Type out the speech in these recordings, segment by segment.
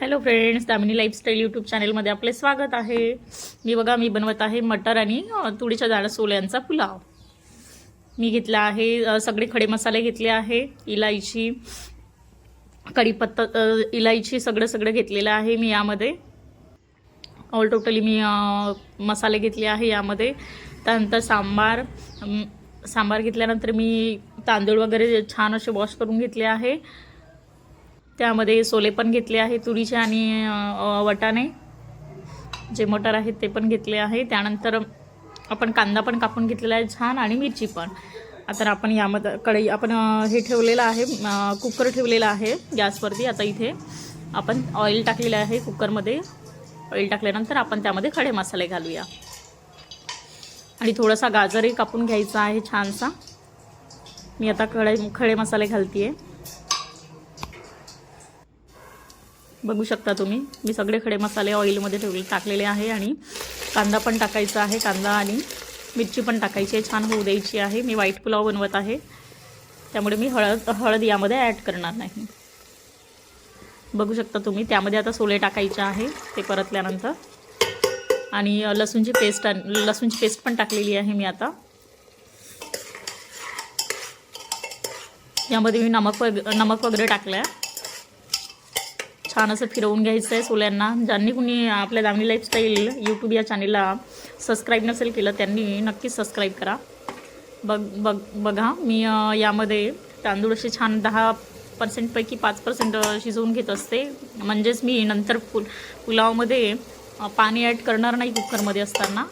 Hello friends Damini lifestyle YouTube चॅनलमध्ये आपले स्वागत आहे. मी बघा मी बनवत आहे मटर आणि तुळीच्या तुरीच्या सोल्यांचा पुलाव. मी घेतला आहे सगळे खडे मसाले घेतले आहे इलायची कढीपत्ता इलायची सगळं सगळं घेतलेलं आहे मी यामध्ये. ऑल टोटली मी मसाले घेतले आहे यामध्ये. त्यानंतर सांबार सांबार घेतल्यानंतर मी तांदूळ वगैरे छान असे वॉश करून घेतले आहे. त्यामध्ये सोले पण घेतले आहे तुरीचे आणि वटाणे. जे मटर आहेत ते पण घेतले आहे. त्यानंतर आपण कांदा पण कापून घेतलेला आहे छान आणि मिरची पण. आता आपण यामध्ये कढई आपण हे ठेवलेलं आहे कुकर ठेवलेलं आहे गॅसवरती. आता इथे आपण ऑइल टाकलेलं आहे कुकरमध्ये. ऑइल टाकल्यानंतर आपण त्यामध्ये खडे मसाले घालूया. आणि थोडासा गाजरही कापून घ्यायचा आहे छानसा. मी आता खडे खडे मसाले घालते आहे बघू शकता तुम्ही. मी सगळे खडे मसाले ऑइलमध्ये ठेवले टाकलेले आहे आणि कांदा पण टाकायचा आहे. कांदा आणि मिरची पण टाकायची आहे. छान होऊ द्यायची आहे. मी व्हाईट पुलाव बनवत आहे. त्यामुळे मी हळद हळद यामध्ये ॲड करणार नाही. बघू शकता तुम्ही. त्यामध्ये आता सोले टाकायचे आहे. ते परतल्यानंतर. आणि लसूणची पेस्ट आण- लसूणची पेस्ट पण टाकलेली आहे मी आता. यामध्ये मी नमक वग नमक वगैरे टाकलं आहे छान असं फिरवून घ्यायचं आहे सोल्यांना. ज्यांनी कुणी आपल्या दामणी लाईफस्टाईल यूट्यूब या चॅनेलला सबस्क्राईब नसेल केलं त्यांनी नक्कीच सबस्क्राईब करा. बघ बघ बघा मी यामध्ये तांदूळ असे छान दहा पर्सेंटपैकी पाच पर्सेंट शिजवून घेत असते. म्हणजेच मी नंतर पुल पुलावमध्ये पाणी ॲड करणार नाही कुकरमध्ये असताना.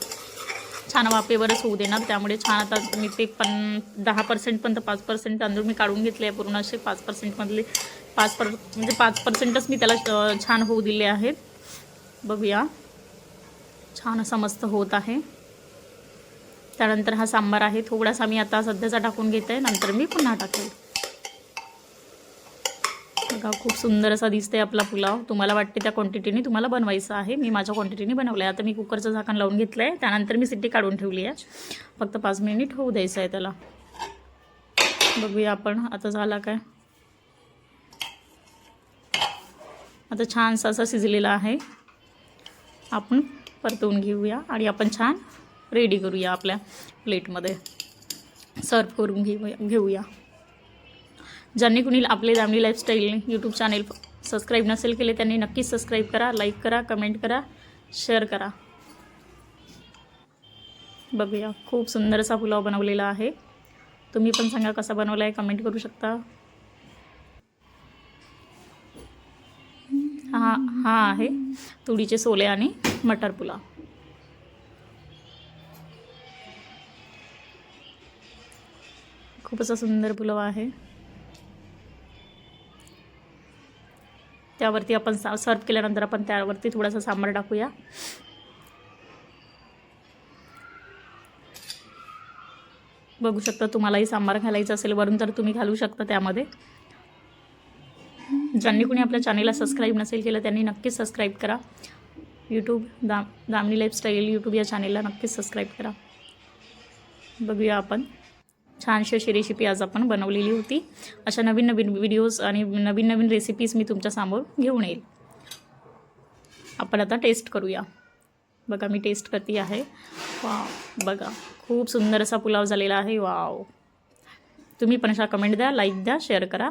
छान वाफेवरच होऊ देणार. त्यामुळे छान आता मी ते पण दहा पर्सेंट पण तर पाच पर्सेंट तांदूळ मी काढून घेतले आहे. पूर्ण असे पाच पर्सेंटमधले पाच पर म्हणजे पाच पर्सेंटच मी त्याला छान होऊ दिले आहेत. बघूया. छान असा मस्त होत आहे. त्यानंतर हा सांबार आहे. थोडासा मी आता सध्याचा टाकून घेते. आहे नंतर मी पुन्हा टाकेल. बघा खूप सुंदर असा दिसतंय आपला पुलाव. तुम्हाला वाटते त्या क्वांटिटीने तुम्हाला बनवायचं आहे. मी माझ्या क्वांटिटीने बनवलं आहे आता मी कुकरचं झाकण लावून घेतलं आहे त्यानंतर मी सिट्टी काढून ठेवली आहे. फक्त पाच मिनिट होऊ द्यायचं आहे त्याला. बघूया आपण. आता झाला काय? आता छानसा असा शिजलेला आहे. आपण परतवून घेऊया आणि आपण छान रेडी करूया आपल्या प्लेटमध्ये सर्व करून घेऊया घेऊया. ज्यांनी कुणी आपले family lifestyle YouTube channel subscribe नसेल केले त्यांनी नक्कीच सबस्क्राईब करा लाईक करा कमेंट करा शेअर करा. बघूया खूप सुंदर असा पुलाव बनवलेला आहे. तुम्ही पण सांगा कसा बनवला आहे कमेंट करू शकता? हा हा आहे. तुरीचे सोले आणि मटर पुलाव. खूप असा सुंदर पुलाव आहे. त्यावरती आपण सा सर्व केल्यानंतर आपण त्यावरती थोडासा सांबार टाकूया. बघू शकता तुम्हालाही सांबार घालायचं असेल वरून तर तुम्ही घालू शकता त्यामध्ये. ज्यांनी कोणी आपल्या चॅनेलला सबस्क्राईब नसेल केलं त्यांनी नक्कीच सबस्क्राईब करा. यूट्यूब दाम दामनी लाईफस्टाईल यूट्यूब या चॅनेलला नक्कीच सबस्क्राईब करा. बघूया आपण. छानशी अशी रेसिपी आज आपण बनवलेली होती. अशा नवीन नवीन व्हिडिओज आणि नवीन नवीन रेसिपीज मी तुमच्यासमोर घेऊन येईल. आपण आता टेस्ट करूया. बघा मी टेस्ट करते आहे. वाव बघा खूप सुंदर असा पुलाव झालेला आहे. वाव. तुम्ही पण अशा कमेंट द्या लाईक द्या शेअर करा.